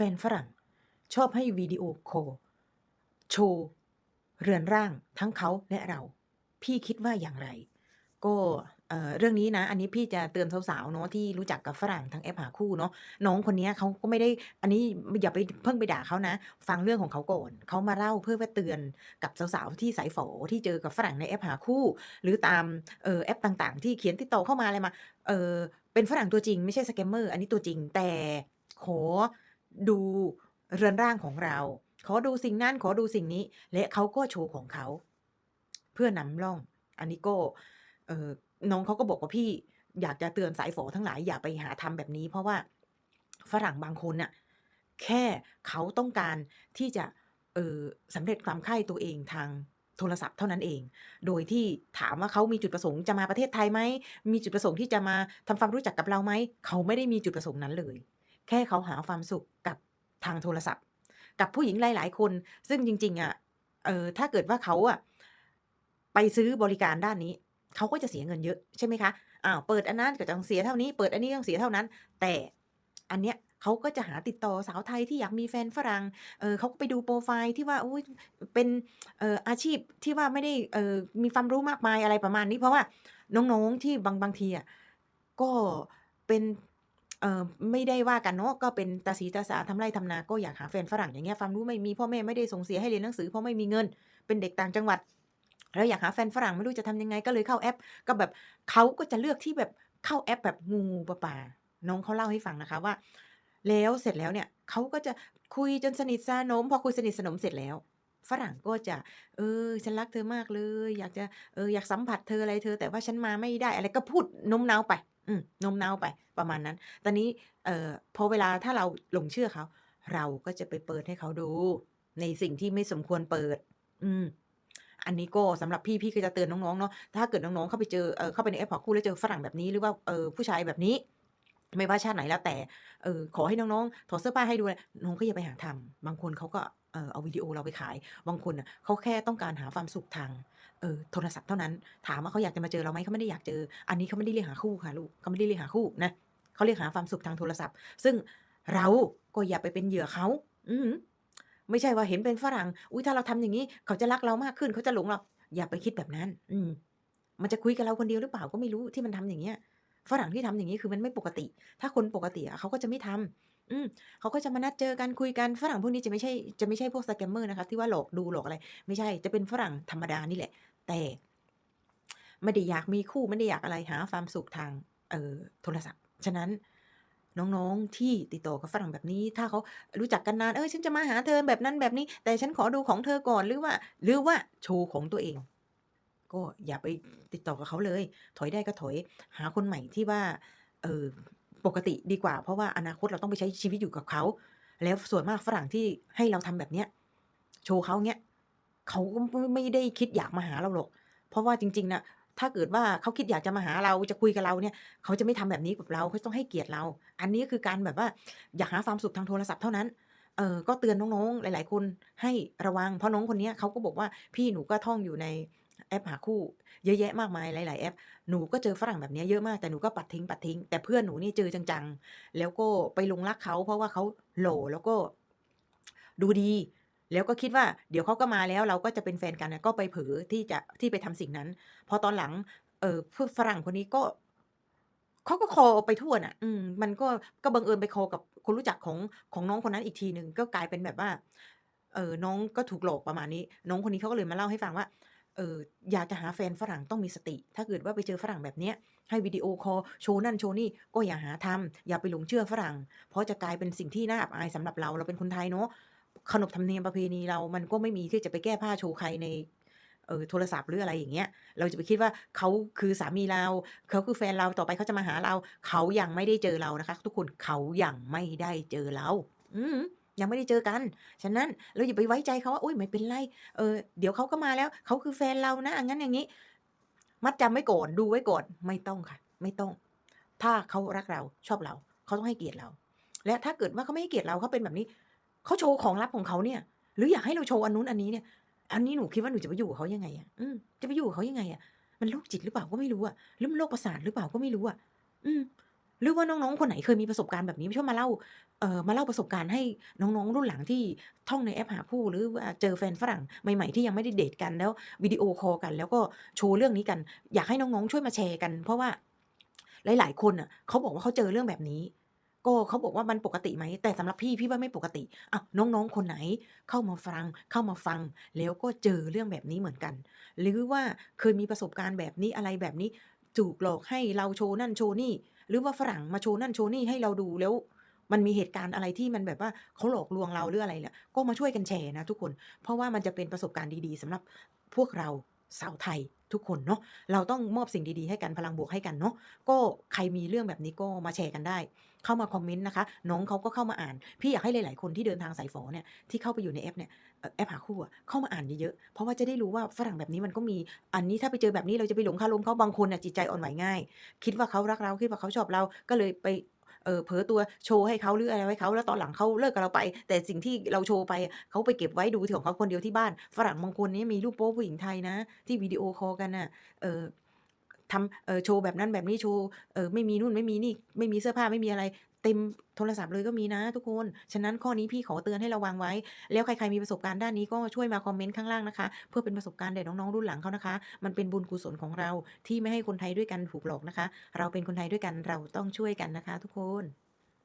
แฟนฝรั่ง ชอบให้วิดีโอโคโชว์เรือนร่างทั้งเขาและเรา พี่คิดว่าอย่างไร ก็เรื่องนี้นะ อันนี้พี่จะเตือนสาวๆเนาะที่รู้จักกับฝรั่งทางแอปหาคู่เนาะน้องคนนี้เขาก็ไม่ได้ อันนี้อย่าไปเพิ่งไปด่าเขานะ ฟังเรื่องของเขาก่อนเขามาเล่าเพื่อเตือนกับสาวๆที่สายฝอที่เจอกับฝรั่งในแอปหาคู่ หรือตามแอปต่างๆ ที่เขียนติดต่อเข้ามาอะไรมาเออเป็นฝรั่งตัวจริงไม่ใช่สแกมเมอร์อันนี้ตัวจริงแต่ขอ ดูเรือนร่างของเรา ขอดูสิ่งนั้นขอดูสิ่งนี้ และเขาก็โชว์ของเขา เพื่อนำร่อง อันนี้ก็น้องเขาก็บอกว่าพี่อยากจะเตือนสายฝอทั้งหลายอย่าไปหาทำแบบนี้ เพราะว่าฝรั่งบางคนน่ะแค่เขาต้องการที่จะเออสำเร็จความใคร่ตัวเองทางโทรศัพท์เท่านั้นเอง โดยที่ถามว่าเขามีจุดประสงค์จะมาประเทศไทยไหม มีจุดประสงค์ที่จะมาทำความรู้จักกับเราไหม เขาไม่ได้มีจุดประสงค์นั้นเลย แค่เขาหาความสุขกับทางโทรศัพท์ กับผู้หญิงหลาย ๆ คน ซึ่งจริง ๆ อะ เออถ้าเกิดว่าเขาอะไปซื้อบริการด้านนี้ เขาก็จะเสียเงินเยอะใช่ไหมคะอ้าวเปิดอันนั้นก็ต้องเสียเท่านี้ เปิดอันนี้ต้องเสียเท่านั้น แต่อันเนี้ยเขาก็จะหาติดต่อสาวไทยที่อยากมีแฟนฝรั่ง เออเขาก็ไปดูโปรไฟล์ที่ว่าอุ้ยเป็นเอ่ออาชีพที่ว่าไม่ได้เอ่อมีความรู้มากมายอะไรประมาณนี้ เพราะว่าน้องๆที่บางบางทีอะก็เป็น เอ่อไม่ได้ว่ากันเนาะก็เป็นตาสีตาสาทำไรทำนาก็อยากหาแฟนฝรั่งอย่างเงี้ยความรู้ไม่มีพ่อแม่ไม่ได้ส่งเสียให้เรียนหนังสือเพราะไม่มีเงิน เป็นเด็กต่างจังหวัด แล้วอยากหาแฟนฝรั่งไม่รู้จะทำยังไงก็เลยเข้าแอป ก็แบบเขาก็จะเลือกที่แบบเข้าแอปแบบงูปลาปาน้องเขาเล่าให้ฟังนะคะว่า แล้วเสร็จแล้วเนี่ยเขาก็จะคุยจนสนิทสนมพอคุยสนิทสนมเสร็จแล้ว ฝรั่งก็จะ เออ ฉันรักเธอมากเลย อยากจะเอออยากสัมผัสเธออะไรเธอ แต่ว่าฉันมาไม่ได้อะไรก็พูดน้มน้าวไป อืมน้มน้าไปประมาณนั้น ตอนนี้เอ่อพอเวลาถ้าเราหลงเชื่อเขา เราก็จะไปเปิดให้เขาดู ในสิ่งที่ไม่สมควรเปิด อืม อันนี้ก็สำหรับพี่พี่ก็จะเตือนน้องๆเนาะถ้าเกิดน้องๆเข้าไปเจอเออเข้าไปในแอปหาคู่แล้วเจอฝรั่งแบบนี้หรือว่าเออผู้ชายแบบนี้ ไม่ว่าชาติไหนแล้วแต่เออขอให้น้องๆถอดเสื้อผ้าให้ดูเลยน้องก็อย่าไปหาทำบางคนเขาก็เออเอาวิดีโอเราไปขาย บางคนน่ะเขาแค่ต้องการหาความสุขทาง เออโทรศัพท์เท่านั้น ถามว่าเขาอยากจะมาเจอเราไหมเขาไม่ได้อยากเจอ อันนี้เขาไม่ได้เรียกหาคู่ค่ะลูกเขาไม่ได้เรียกหาคู่นะเขาเรียกหาความสุขทางโทรศัพท์ ซึ่งเราก็อย่าไปเป็นเหยื่อเขาอืไม่ใช่ว่าเห็นเป็นฝรั่ง อุ้ยถ้าเราทำอย่างนี้ เขาจะรักเรามากขึ้น เขาจะหลงเรา อย่าไปคิดแบบนั้น อืม มันจะคุยกับเราคนเดียวหรือเปล่าก็ไม่รู้ที่มันทำอย่างเงี้ย ฝรั่งที่ทำอย่างนี้คือมันไม่ปกติ ถ้าคนปกติอะเขาก็จะไม่ทำ อืมเขาก็จะมานัดเจอกันคุยกันฝรั่งพวกนี้จะไม่ใช่จะไม่ใช่พวกสแกมเมอร์นะคะที่ว่าหลอกดูหลอกอะไร ไม่ใช่จะเป็นฝรั่งธรรมดานี่แหละ แต่ไม่ได้อยากมีคู่ไม่ได้อยากอะไรหาความสุขทางเอ่อโทรศัพท์ ฉะนั้นน้องๆ ที่ติดต่อกับฝรั่งแบบนี้ ถ้าเขารู้จักกันนาน เออฉันจะมาหาเธอแบบนั้นแบบนี้ แต่ฉันขอดูของเธอก่อนหรือว่า หรือว่าโชว์ของตัวเอง ก็อย่าไปติดต่อกับเขาเลย ถอยได้ก็ถอย หาคนใหม่ที่ว่า เออ ปกติดีกว่า เพราะว่าอนาคตเราต้องไปใช้ชีวิตอยู่กับเขา แล้วส่วนมากฝรั่งที่ให้เราทำแบบเนี้ยโชว์เขาเนี้ยเขาก็ไม่ได้คิดอยากมาหาเราหรอกเพราะว่าจริงๆนะถ้าเกิดว่าเขาคิดอยากจะมาหาเราจะคุยกับเราเนี่ย เขาจะไม่ทำแบบนี้กับเราเขาต้องให้เกียรติเรา อันนี้คือการแบบว่าอยากหาความสุขทางโทรศัพท์เท่านั้นเออก็เตือนน้องๆ หลาย ๆ คนให้ระวัง เพราะน้องคนนี้เขาก็บอกว่าพี่หนูก็ท่องอยู่ใน แอปหาคู่เยอะแยะมากมายหลาย ๆ แอป หนูก็เจอฝรั่งแบบนี้เยอะมากแต่หนูก็ปัดทิ้งปัดทิ้ง แต่เพื่อนหนูนี่เจอจัง ๆ แล้วก็ไปลงรักเขาเพราะว่าเขาหล่อแล้วก็ดูดี แล้วก็คิดว่าเดี๋ยวเขาก็มาแล้วเราก็จะเป็นแฟนกันก็ไปเผลอที่จะที่ไปทำสิ่งนั้น พอตอนหลัง เอ่อพวกฝรั่งคนนี้ก็เขาก็คอลไปทั่วน่ะ อืม มันก็ก็บังเอิญไปคอลกับคนรู้จักของของน้องคนนั้นอีกทีหนึ่งก็กลายเป็นแบบว่า เออน้องก็ถูกหลอกประมาณนี้ น้องคนนี้เขาก็เลยมาเล่าให้ฟังว่า เอออยากจะหาแฟนฝรั่งต้องมีสติ ถ้าเกิดว่าไปเจอฝรั่งแบบเนี้ยให้วิดีโอคอลโชว์นั่นโชว์นี่ก็อย่าหาทำอย่าไปหลงเชื่อฝรั่ง เพราะจะกลายเป็นสิ่งที่น่าอับอายสำหรับเราเราเป็นคนไทยเนาะขนบธรรมเนียมประเพณีเรา มันก็ไม่มีที่จะไปแก้ผ้าโชว์ใครในเออโทรศัพท์หรืออะไรอย่างเงี้ย เราจะไปคิดว่าเขาคือสามีเรา เขาคือแฟนเราต่อไปเขาจะมาหาเรา เขายังไม่ได้เจอเรานะคะ ทุกคนเขายังไม่ได้เจอเรา อือฮึ ยังไม่ได้เจอกัน ฉะนั้นเราอย่าไปไว้ใจเขาว่าอุ๊ยไม่เป็นไรเออเดี๋ยวเขาก็มาแล้วเขาคือแฟนเรานะอย่างงั้นอย่างงี้ มัดจำไว้ก่อนดูไว้ก่อนไม่ต้องค่ะ ไม่ต้อง ถ้าเขารักเราชอบเรา เขาต้องให้เกียรติเรา และถ้าเกิดว่าเขาไม่ให้เกียรติเราเขาเป็นแบบนี้เขาโชว์ของลับของเขาเนี่ย หรืออยากให้เราโชว์อันนู้นอันนี้เนี่ย อันนี้หนูคิดว่าหนูจะไปอยู่กับเขายังไงอะอืมจะไปอยู่กับเขายังไงอะมันโรคจิตหรือเปล่าก็ไม่รู้อะหรือมันโรคประสาทหรือเปล่าก็ไม่รู้อะอืม หรือว่าน้องๆ คนไหนเคยมีประสบการณ์แบบนี้ช่วยมาเล่าเออมาเล่าประสบการณ์ให้น้องๆ รุ่นหลังที่ท่องในแอปหาคู่หรือว่าเจอแฟนฝรั่งใหม่ๆที่ยังไม่ได้เดตกันแล้ววิดีโอคอลกัน แล้วก็โชว์เรื่องนี้กัน อยากให้น้องๆ ช่วยมาแชร์กัน เพราะว่าหลาย ๆ คนน่ะเขาบอกว่าเขาเจอเรื่องแบบนี้ ก็เขาบอกว่ามันปกติไหมแต่สำหรับพี่พี่ว่าไม่ปกติอ้าวน้องๆ คนไหนเข้ามาฟังเข้ามาฟัง แล้วก็เจอเรื่องแบบนี้เหมือนกัน หรือว่าเคยมีประสบการณ์แบบนี้อะไรแบบนี้ถูกหลอกให้เราโชว์นั่นโชว์นี่ หรือว่าฝรั่งมาโชว์นั่นโชว์นี่ให้เราดูแล้ว มันมีเหตุการณ์อะไรที่มันแบบว่าเขาหลอกลวงเราหรืออะไรเนี่ยก็มาช่วยกันแชร์นะทุกคน เพราะว่ามันจะเป็นประสบการณ์ดีๆสำหรับพวกเราสาวไทยทุกคนเนาะเราต้องมอบสิ่งดีๆให้กันพลังบวกให้กันเนาะก็ใครมีเรื่องแบบนี้ก็มาแชร์กันได้ เข้ามาคอมเมนต์นะคะ น้องเขาก็เข้ามาอ่าน พี่อยากให้หลายๆคนที่เดินทางสายฝอเนี่ยที่เข้าไปอยู่ในแอปเนี่ย แอปหาคู่อะเข้ามาอ่านเยอะๆ เพราะว่าจะได้รู้ว่าฝรั่งแบบนี้มันก็มี อันนี้ถ้าไปเจอแบบนี้เราจะไปหลงคารมเขาบางคนน่ะจิตใจอ่อนไหวง่าย คิดว่าเขารักเราคิดว่าเขาชอบเราก็เลยไปเออเผลอตัวโชว์ให้เขาหรืออะไรให้เขาแล้วตอนหลังเขาเลิกกับเราไป แต่สิ่งที่เราโชว์ไปเขาไปเก็บไว้ดูของเขาคนเดียวที่บ้าน ฝรั่งบางคนนี่มีรูปโป๊ผู้หญิงไทยนะ ที่วิดีโอคอลกันน่ะเออทำเออโชว์แบบนั้นแบบนี้โชว์เออไม่มีนู่นไม่มีนี่ไม่มีเสื้อผ้าไม่มีอะไร เต็มโทรศัพท์เลยก็มีนะทุกคน ฉะนั้นข้อนี้พี่ขอเตือนให้ระวังไว้ แล้วใครๆมีประสบการณ์ด้านนี้ก็ช่วยมาคอมเมนต์ข้างล่างนะคะ เพื่อเป็นประสบการณ์แด่น้องๆรุ่นหลังเขานะคะ มันเป็นบุญกุศลของเราที่ไม่ให้คนไทยด้วยกันถูกหลอกนะคะ เราเป็นคนไทยด้วยกันเราต้องช่วยกันนะคะ ทุกคน